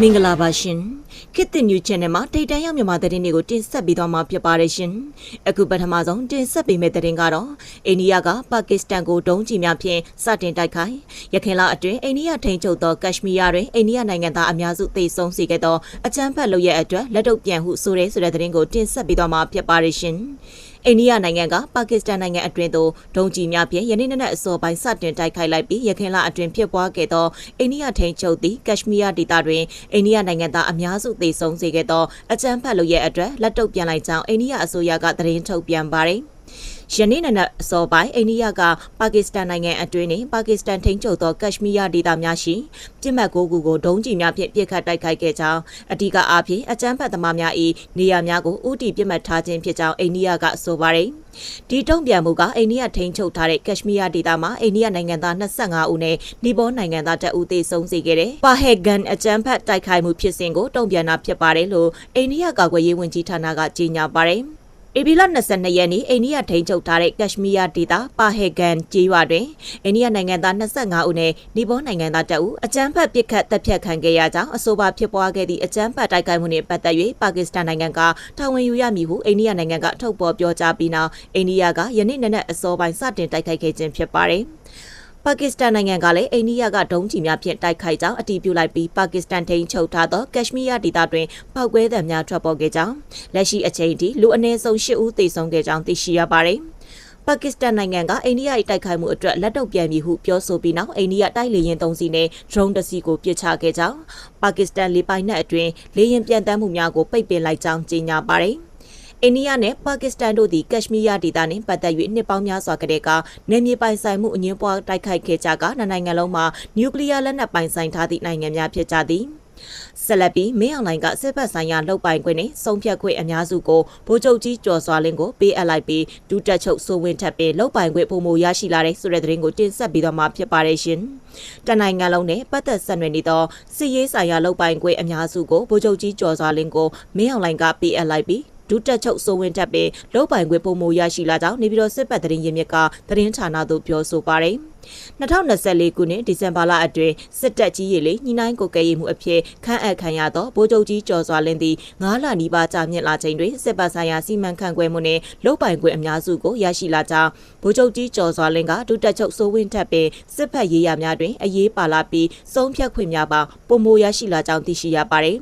မင်္ဂလာပါရှင်ခေတ်သစ် new channel မှာထိတ်တန်းရောက်မြန်မာသတင်းတွေကိုတင်ဆက်ပေးသွားမှာဖြစ်ပါတယ်ရှင်အခုပထမဆုံးတင်ဆက်ပေးမယ့်သတင်းကတော့အိန္ဒိယကပါကစ္စတန်ကိုဒုံးကျည်များဖြင့်စတင်တိုက်ခိုက်ရခိုင်လအတွင်းအိန္ဒိယထိန်းချုပ်သောကက်ရှမီးယားတွင်အိန္ဒိယနိုင်ငံသားအများစုသေဆုံးစေခဲ့သောအကြမ်းဖက်လုပ်ရက်အတွက်လက်တော့ပြန်ဟုဆိုရဲဆိုတဲ့သတင်းကိုတင်ဆက်ပေးသွားမှာဖြစ်ပါတယ်ရှင် အိန္ဒိယနိုင်ငံကပါကစ္စတန်နိုင်ငံအတွင်းသို့ဒုံးကျည်များဖြင့်ယနေ့နေ့အစောပိုင်းစတင်တိုက်ခိုက်လိုက်ပြီးရခိုင်လအတွင်းဖြစ်ပွားခဲ့သောအိန္ဒိယထိန်းချုပ်သည့်ကက်ရှမီးယားဒေသတွင်အိန္ဒိယနိုင်ငံသားအများစုသေဆုံးစေခဲ့သောအကြမ်းဖက်လုပ်ရဲ့အတွက်လက်တုပ်ပြန်လိုက်ကြောင်းအိန္ဒိယအစိုးရကသတင်းထုတ်ပြန်ပါတယ်။ ယနေ့နံနက်အစောပိုင်းအိန္ဒိယကပါကစ္စတန်နိုင်ငံအတွင်းနှင့်ပါကစ္စတန်ထိန်းချုပ်သောကက်ရှမီးယားဒေသများရှိပြစ်မှတ်ကိုကူကိုဒုံးကျည်များဖြင့်ပစ်ခတ်တိုက်ခိုက်ခဲ့ကြောင်းအဓိကအားဖြင့်အကြမ်းဖက်သမားများ၏နေရာများကိုဥတီပြစ်မှတ်ထားခြင်းဖြစ်ကြောင်းအိန္ဒိယကဆိုပါတယ်။ဒီတုံ့ပြန်မှုကအိန္ဒိယထိန်းချုပ်ထားတဲ့ကက်ရှမီးယားဒေသမှာအိန္ဒိယနိုင်ငံသား25ဦးနဲ့နီပေါနိုင်ငံသား1ဦးသေဆုံးစေခဲ့တဲ့ပါဟက်ဂန်အကြမ်းဖက်တိုက်ခိုက်မှုဖြစ်စဉ်ကိုတုံ့ပြန်တာဖြစ်ပါတယ်လို့အိန္ဒိယကာကွယ်ရေးဝန်ကြီးဌာနကကြေညာပါတယ်။ ဧပြီလ22ရက်နေ့အိန္ဒိယထိန်းချုပ်ထားတဲ့ကက်ရှမီးယားဒေသပါဟေဂန်ကျေးရွာတွင်အိန္ဒိယနိုင်ငံသား25ဦးနဲ့နီပေါနိုင်ငံသား2ဦးအကြမ်းဖက်ပစ်ခတ်တပ်ဖြတ်ခံခဲ့ရကြောင်းအဆိုပါဖြစ်ပွားခဲ့သည့်အကြမ်းဖက်တိုက်ခိုက်မှုနှင့်ပတ်သက်၍ပါကစ္စတန်နိုင်ငံကတာဝန်ယူရမည်ဟုအိန္ဒိယနိုင်ငံကထုတ်ဖော်ပြောကြားပြီးနောက်အိန္ဒိယကယနေ့နက်နက်အစောပိုင်းစတင်တိုက်ခိုက်ခဲ့ခြင်းဖြစ်ပါတယ်။ ပါကစ္စတန်နိုင်ငံကလည်းအိန္ဒိယကဒုံးကျည်များဖြင့်တိုက်ခိုက်ကြောင်းအတည်ပြုလိုက်ပြီးပါကစ္စတန်ထိန်းချုပ်ထားသောကက်ရှမီးယားဒေသတွင်ပောက်ကွဲသံများထွက်ပေါ်ခဲ့ကြောင်းလက်ရှိအချိန်ထိလူအနည်းဆုံး၈ဦးသေဆုံးခဲ့ကြောင်းသိရှိရပါတယ်။ပါကစ္စတန်နိုင်ငံကအိန္ဒိယ၏တိုက်ခိုက်မှုအတွက်လက်တော့ပြန်ပြီဟုပြောဆိုပြီးနောက်အိန္ဒိယတိုက်လေယာဉ်၃စီးနဲ့ drone တစ်စီးကိုပစ်ချခဲ့ကြောင်းပါကစ္စတန်လေပိုင်နက်အတွင်းလေယာဉ်ပြန်တမ်းမှုများကိုပိတ်ပင်လိုက်ကြောင်းကြေညာပါတယ်။ အိန္ဒိယနဲ့ပါကစ္စတန်တို့သည်ကက်ရှမီးယားဒေသနှင့်ပတ်သက်၍နှစ်ပေါင်းများစွာကတည်းကနေမြေပိုင်ဆိုင်မှုအငင်းပွားတိုက်ခိုက်ခဲ့ကြကနိုင်ငံလုံးမှာနျူကလ িয়ার လက်နက်ပိုင်ဆိုင်ထားသည့်နိုင်ငံများဖြစ်ကြသည်ဆက်လက်ပြီးမင်းအောင်လှိုင်ကစစ်ဘက်ဆိုင်ရာလှုပ်ပိုင်ခွင့်နဲ့စုံဖြတ်ခွင့်အများစုကိုဗိုလ်ချုပ်ကြီးကျော်စွာလင်းကိုပေးအပ်လိုက်ပြီးဒုတက်ချုပ်စိုးဝင်းထပ်ပင်လှုပ်ပိုင်ခွင့်ပုံမူရရှိလာတဲ့ဆိုတဲ့သတင်းကိုတင်ဆက်ပြီးတော့မှဖြစ်ပါတယ်ရှင်။တနိုင်ငံလုံးနဲ့ပတ်သက်ဆက်နွယ်နေသောစစ်ရေးဆိုင်ရာလှုပ်ပိုင်ခွင့်အများစုကိုဗိုလ်ချုပ်ကြီးကျော်စွာလင်းကိုမင်းအောင်လှိုင်ကပေးအပ်လိုက်ပြီး ဒုတက်ချုပ်စိုးဝင်းတက်ပင်လုံပိုင်ခွင့်ပုံမူရရှိလာကြောင်းနေပြည်တော်စစ်ပတ်တရင်ရင်းမြစ်ကသတင်းဌာနသို့ပြောဆိုပါတယ်။2024ခုနှစ်ဒီဇင်ဘာလအတွင်းစစ်တပ်ကြီးရေလေညှိနှိုင်းကိုကဲရေးမှုအဖြစ်ခန့်အပ်ခံရသောဗိုလ်ချုပ်ကြီးကျော်စွာလင်းသည်9လနီးပါးကြာမြင့်လာချိန်တွင်စစ်ပတ်ဆိုင်ရာစီမံခန့်ခွဲမှုနှင့်လုံပိုင်ခွင့်အများစုကိုရရှိလာကြောင်းဗိုလ်ချုပ်ကြီးကျော်စွာလင်းကဒုတက်ချုပ်စိုးဝင်းထပ်ပင်စစ်ဖက်ရေးရများတွင်အရေးပါလာပြီးစုံဖြတ်ခွင့်များပါပုံမိုရရှိလာကြောင်းသိရှိရပါသည်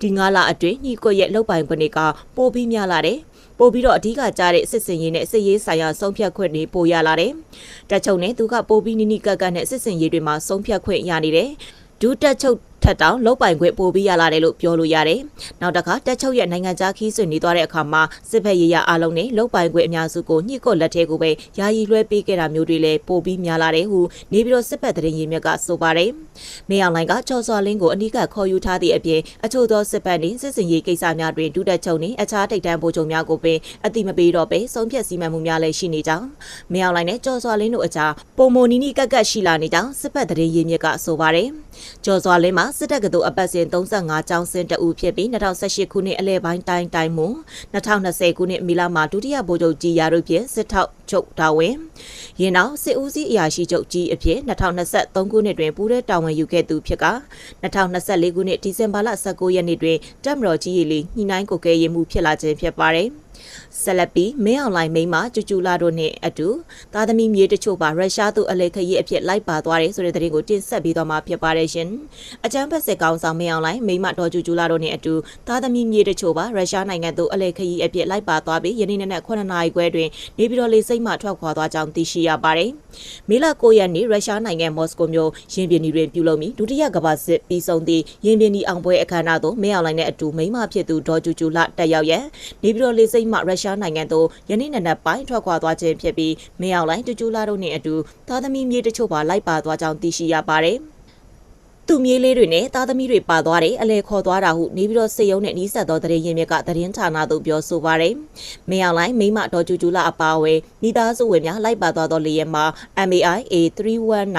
ဒီ9လအတွင်းညီကိုရဲ့လုံပိုင်ခွင့်တွေကပိုပြီးများလာတယ်ပို့ပြီးတော့အဓိကကြားတဲ့စစ်စင်ရေးနဲ့စစ်ရေးဆိုင်ရာဆုံးဖြတ်ခွင့်တွေပိုရလာတယ်။တက်ချုပ်နဲ့သူကပို့ပြီးနိနိကက်ကက်နဲ့စစ်စင်ရေးတွေမှာဆုံးဖြတ်ခွင့်ရနေတယ်။ဒူတက်ချုပ် ထက်တောင်လုတ်ပိုင်ခွင့်ပို့ပြီးရလာတယ်လို့ပြောလို့ရတယ်။နောက်တစ်ခါတက်ချုပ်ရဲ့နိုင်ငံခြားခီးဆွေနေသွားတဲ့အခါမှာစစ်ဖက်ရေးရအားလုံးနဲ့လုတ်ပိုင်ခွင့်အများစုကိုညှိကုတ်လက်ထဲကိုပဲယာယီလွှဲပေးခဲ့တာမျိုးတွေလည်းပို့ပြီးများလာတယ်ဟုနေပြီးတော့စစ်ဖက်တရင်ရင်းမြစ်ကဆိုပါတယ်။မေအောင်လိုင်ကချော်စော်လင်းကိုအနီးကခေါ်ယူထားသည့်အပြင်အချို့သောစစ်ဖက်နှင့်စစ်စင်ရေးကိစ္စများတွင်ဒုတက်ချုပ်နှင့်အခြားထိပ်တန်းဗိုလ်ချုပ်များကိုပင်အတိမပေးတော့ပဲဆုံးဖြတ်စီမံမှုများလည်းရှိနေကြောင်းမေအောင်လိုင်နဲ့ကျော်စော်လင်းတို့အကြားပုံမနီနီကက်ကက်ရှိလာနေကြောင်းစစ်ဖက်တရင်ရင်းမြစ်ကဆိုပါတယ်။ကျော်စော်လင်းမှာစစ်တပ်ကတို့အပတ်စဉ်35ကျောင်းစင်တအူဖြစ်ပြီး2018ခုနှစ်အလဲပိုင်းတိုင်းတိုင်းမှု2020ခုနှစ်မီလမှာဒုတိယဗိုလ်ချုပ်ကြီးရာတို့ဖြင့်စစ်ထောက်ချုပ်တာဝန်ရင်းနောက်စစ်ဦးစီးအရာရှိချုပ်ကြီးအဖြစ်2023ခုနှစ်တွင်ပူးတဲ့တာဝန်ယူခဲ့သူဖြစ်က2024ခုနှစ်ဒီဇင်ဘာလ19ရက်နေ့တွင်တပ်မတော်ကြီးရီလီညှိနှိုင်းကိုကဲရေးမှုဖြစ်လာခြင်းဖြစ်ပါတယ်။ ဆက်လက်ပြီးမင်းအွန်လိုင်းမိန်းမကျူကျူလာတို့နဲ့အတူသားသမီးမြေတချို့ပါရုရှားသို့အလေခရီးအဖြစ်လိုက်ပါသွားတယ်ဆိုတဲ့သတင်းကိုတင်ဆက်ပြီးတော့မှဖြစ်ပါတယ်ရှင်။အကြမ်းဖက်စစ်ကောင်ဆောင်မင်းအွန်လိုင်းမိန်းမတော်ကျူကျူလာတို့နဲ့အတူသားသမီးမြေတချို့ပါရုရှားနိုင်ငံသို့အလေခရီးအဖြစ်လိုက်ပါသွားပြီးယနေ့နေ့9နာရီခွဲတွင်နေပြည်တော်လေဆိပ်မှထွက်ခွာသွားကြောင်းသိရှိရပါတယ်။မေလ9ရက်နေ့ရုရှားနိုင်ငံမော်စကိုမြို့ရင်ပြင်ဒီတွင်ပြုလုပ်ပြီးဒုတိယကမ္ဘာစစ်ပြီးဆုံးသည့်ရင်ပြင်ဒီအောင်ပွဲအခမ်းအနားသို့မင်းအွန်လိုင်းနဲ့အတူမိန်းမဖြစ်သူဒေါ်ကျူကျူလာတက်ရောက်ရန်နေပြည်တော်လေဆိပ်မှရုရှားနိုင်ငံသို့ယနေ့နံနက်ပိုင်းထွက်ခွာသွားခြင်းဖြစ်ပြီးမင်းအောင်လိုင်းတူကျူလာတို့နှင့်အတူသားသမီးမြေတချို့ပါလိုက်ပါသွားကြောင်းသိရှိရပါတယ်။သူမြေးလေးတွေနဲ့သားသမီးတွေပါသွားတယ်အလဲခေါ်သွားတာဟုနေပြီးတော့စေယုံနဲ့နီးစပ်သောတရင်ရင်မြက်ကတရင်ဌာနသို့ပြောဆိုပါရယ်မင်းအောင်လိုင်းမိမတော်ကျူကျူလာအပါဝဲမိသားစုဝင်များလိုက်ပါသွားသောလေယာဉ်မှာ MAI A319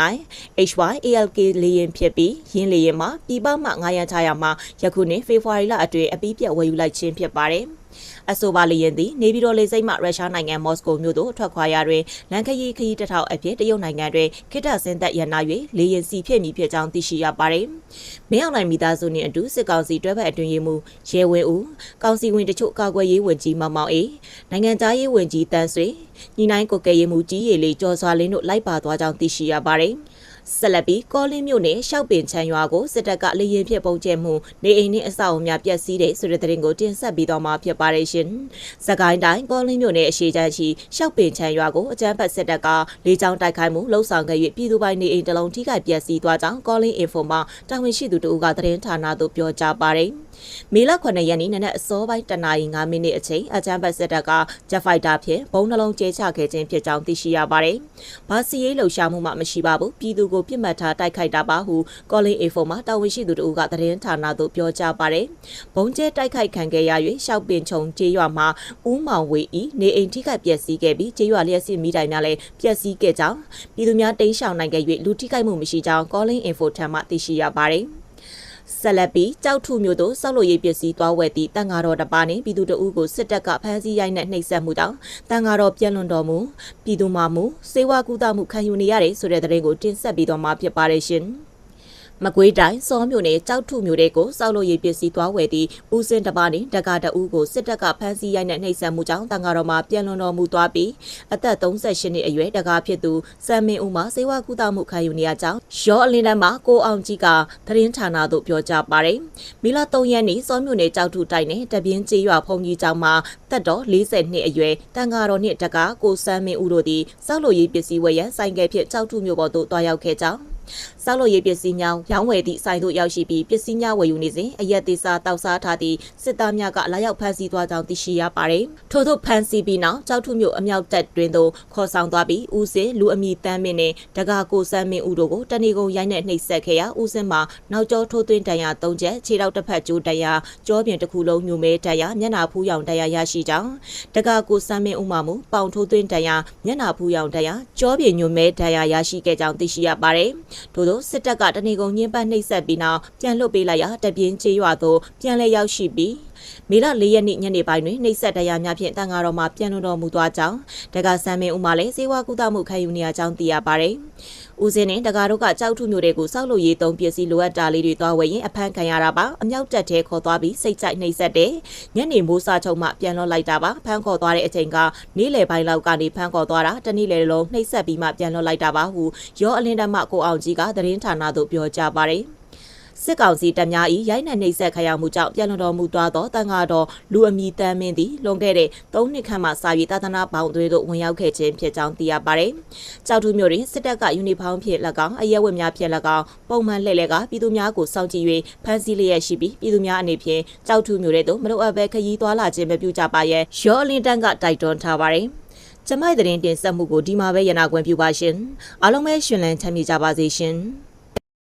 HY ALK လေယာဉ်ဖြစ်ပြီးရင်းလေယာဉ်မှာပြည်ပမှ900ချရာမှာယခုနှစ်ဖေဖော်ဝါရီလအတွင်းအပြီးပြတ်ဝယ်ယူလိုက်ခြင်းဖြစ်ပါတယ်။ အဆိုပါလေရင်သည်နေပြည်တော်လေဆိပ်မှရုရှားနိုင်ငံမော်စကိုမြို့သို့ထွက်ခွာရာတွင်လန်ခရီးခရီးတစ်ထောက်အဖြစ်တရုတ်နိုင်ငံတွင်ခိတ္တဆင်းသက်ရနာ၍လေရင်စီဖြစ်မည်ဖြစ်ကြောင်းသိရှိရပါသည်။မင်းအောင်လှိုင်မိသားစုနှင့်အတူစစ်ကောင်စီတွဲဖက်အတွင်ရေးမှူးရဲဝင်းဦးကောင်စီဝင်တချို့ကာကွယ်ရေးဝန်ကြီးမောင်မောင်အေးနိုင်ငံသားရေးဝန်ကြီးတန်းဆွေညီနိုင်ကိုကဲရေးမှူးကြီးရေလေးကျော်စွာလင်းတို့လိုက်ပါသွားကြောင်းသိရှိရပါသည်။ ဆက်လက်ပြီးကောလင်းမြို့နယ်ရှောက်ပင်ချမ်းရွာကိုစစ်တပ်ကလေရင်ဖြစ်ပုံကျဲမှုနေအိမ်နဲ့အဆောက်အအုံများပျက်စီးတဲ့ဆိုတဲ့သတင်းကိုတင်ဆက်ပြီးတော့မှဖြစ်ပါတယ်ရှင်။စကိုင်းတိုင်းကောလင်းမြို့နယ်အရှိချမ်းရှိရှောက်ပင်ချမ်းရွာကိုအကြမ်းဖက်စစ်တပ်ကလေကြောင်းတိုက်ခိုက်မှုလှုံ့ဆော်ခဲ့၍ပြည်သူပိုင်နေအိမ်တစ်လုံးထိခိုက်ပျက်စီးသွားကြောင်းကောလင်းအင်ဖိုမှာတာဝန်ရှိသူတို့ကသတင်းဌာနသို့ပြောကြားပါတယ်။မေလ9ရက်နေ့နနက်အစောပိုင်းတနာရီ9မိနစ်အချိန်အကြမ်းဖက်စစ်တပ်ကဂျက်ဖိုက်တာဖြင့်ဘုံနှလုံးကျဲချခဲ့ခြင်းဖြစ်ကြောင်းသိရှိရပါတယ်။ဘာစီရေးလှုပ်ရှားမှုမှမရှိပါဘူး။ပြည်သူကိုပြစ်မှတ်ထားတိုက်ခိုက်တာပါဟုကောလင်းအေဖိုမှာတာဝန်ရှိသူတို့ကသတင်းဌာနသို့ပြောကြားပါတယ်။ဘုံကျဲတိုက်ခိုက်ခံခဲ့ရ၍ရှောက်ပင်ချုံကျေးရွာမှာဦးမောင်ဝေဤနေအိမ်ထိခိုက်ပျက်စီးခဲ့ပြီးကျေးရွာလျက်စစ်မိတိုင်များလည်းပျက်စီးခဲ့ကြောင်းပြည်သူများတိမ်းရှောင်နိုင်ခဲ့၍လူထိခိုက်မှုမရှိကြောင်းကောလင်းအင်ဖိုထံမှသိရှိရပါတယ်။ ဆက်လက်ပြီးကြောက်ထုမျိုးတို့စောက်လို့ရေးပစ္စည်းသွားဝယ်သည့်တန်ဃာတော်တစ်ပါးနှင့်ပြည်သူတအုပ်ကိုစစ်တပ်ကဖမ်းဆီးရိုက်နှက်နှိပ်စက်မှုကြောင့်တန်ဃာတော်ပြက်လွန်တော်မူပြည်သူမှမူစေဝါကူတာမှုခံယူနေရတယ်ဆိုတဲ့သတင်းကိုတင်ဆက်ပြီးတော့မှဖြစ်ပါတယ်ရှင်။ မကွေးတိုင်းစောမြို့နယ်ကြောက်ထုမြို့တဲ့ကိုစောက်လို့ရည်ပစ္စည်းသွားဝယ်သည့်ဦးစင်တပါးနှင့်တက္ကတအူးကိုစစ်တပ်ကဖမ်းဆီးရိုက်နှက်နှိပ်စက်မှုကြောင့်တန်ဃာတော်မှာပြန်လွန်တော်မူသွားပြီးအသက်38နှစ်အရွယ်တက္ကဖြစ်သူစံမင်းဦးမှာစေဝါကူတာမှုခံယူနေရကြောင်းရောအလင်းတန်းမှာကိုအောင်ကြီးကသတင်းဌာနသို့ပြောကြားပါတယ်။မီလာ3ရက်နေ့စောမြို့နယ်ကြောက်ထုတိုက်နယ်တပြင်းကျေးရွာဖုန်ကြီးကျောင်းမှာတက်တော်40နှစ်အရွယ်တန်ဃာတော်နှင့်တက္ကကိုစံမင်းဦးတို့သည်စောက်လို့ရည်ပစ္စည်းဝယ်ရန်ဆိုင်ကယ်ဖြင့်ကြောက်ထုမြို့ပေါ်သို့တွားရောက်ခဲ့ကြောင်း စောက်လို့ရေးပစ္စည်းများရောင်းဝယ်သည့်ဆိုင်သို့ရောက်ရှိပြီးပစ္စည်းများဝယ်ယူနေစဉ်အရက်သေးစားတောက်စားထားသည့်စစ်သားများကလာရောက်ဖမ်းဆီးသွားကြောင်းသိရှိရပါတယ်။ထို့သို့ဖမ်းဆီးပြီးနောက်ကြောက်ထုမြို့အမြောက်တပ်တွင်သို့ခေါ်ဆောင်သွားပြီးဦးစင်လူအမိတန်းမင်းနှင့်တကာကိုစမ်းမင်းဦးတို့ကိုတဏီကုံရိုင်းနဲ့နှိပ်စက်ခဲ့ရာဦးစင်မှာနောက်ကျောထိုးသွင်းတန်ရာ၃ချက်ခြေထောက်တစ်ဖက်ကျိုးတန်ရာကြောပြင်တစ်ခုလုံးညူမဲတန်ရာမျက်နာဖူးရောင်တန်ရာရရှိကြောင်းတကာကိုစမ်းမင်းဦးမှမူပေါင်ထိုးသွင်းတန်ရာမျက်နာဖူးရောင်တန်ရာကြောပြင်ညူမဲတန်ရာရရှိခဲ့ကြောင်းသိရှိရပါတယ်။ထို့သောစစ်တပ်ကတနေကုန်ညှင်းပန်းနှိပ်စက်ပြီးနောက်ပြန်လွတ်ပေးလိုက်ရာတပြင်းချေရွာသို့ပြန်လဲရောက်ရှိပြီးမေလ၄ရက်နေ့ညနေပိုင်းတွင်နှိပ်စက်တရားများဖြင့်တန်ဃာတော်မှပြန်လွန်တော်မူသွားကြောင်းတက္ကဆန်မင်းဦးမှလည်းစေဝါကုသမှုခံယူနေရကြောင်းသိရပါတယ်။ဦးစင်းနဲ့တက္ကတို့ကကြောက်ထုမျိုးတွေကိုစောက်လို့ရေးသုံးပစ္စည်းလိုအပ်တာလေးတွေသွားဝယ်ရင်အဖမ်းခံရတာပါအမြောက်တက်တဲ့ခေါ်သွားပြီးစိတ်ကြိုက်နှိပ်စက်တယ်ညနေမိုးစာချုပ်မှပြန်လွှတ်လိုက်တာပါဖမ်းခေါ်သွားတဲ့အချိန်ကနေ့လယ်ပိုင်းလောက်ကနေဖမ်းခေါ်သွားတာတနေ့လယ်လုံးနှိပ်စက်ပြီးမှပြန်လွှတ်လိုက်တာပါဟုရောအလင်းတမကိုအောင်ကြီးကသတင်းဌာနသို့ပြောကြားပါတယ်။ စစ်ကောင်စီတပ်များ၏ရိုက်နှက်နှိပ်စက်ခရမှုကြောင့်ပြန်လွန်တော်မူသွားသောတန်ဃာတော်လူအမိတမ်းမင်းသည်လွန်ခဲ့တဲ့၃နှစ်ခန့်မှစာရေးသာသနာပေါင်းသွေးသို့ဝင်ရောက်ခဲ့ခြင်းဖြစ်ကြောင်းသိရပါတယ်။ကြောက်ထူးမြို့တွင်စစ်တပ်ကယူနီဖောင်းဖြင့်၎င်းအရဲဝတ်များဖြင့်၎င်းပုံမှန်လှည့်လည်ကပြည်သူများကိုစောင့်ကြည့်၍ဖမ်းဆီးလျက်ရှိပြီးပြည်သူများအနေဖြင့်ကြောက်ထူးမြို့ထဲသို့မလိုအပ်ဘဲခရီးသွားလာခြင်းမပြုကြပါရဲ့ရောအလင်းတန်းကတိုက်တွန်းထားပါတယ်။ကျမိုက်သတင်းတင်ဆက်မှုကိုဒီမှာပဲရနာခွင့်ပြုပါရှင်။အားလုံးပဲရှင်လန်းချမ်းမြေကြပါစေရှင်။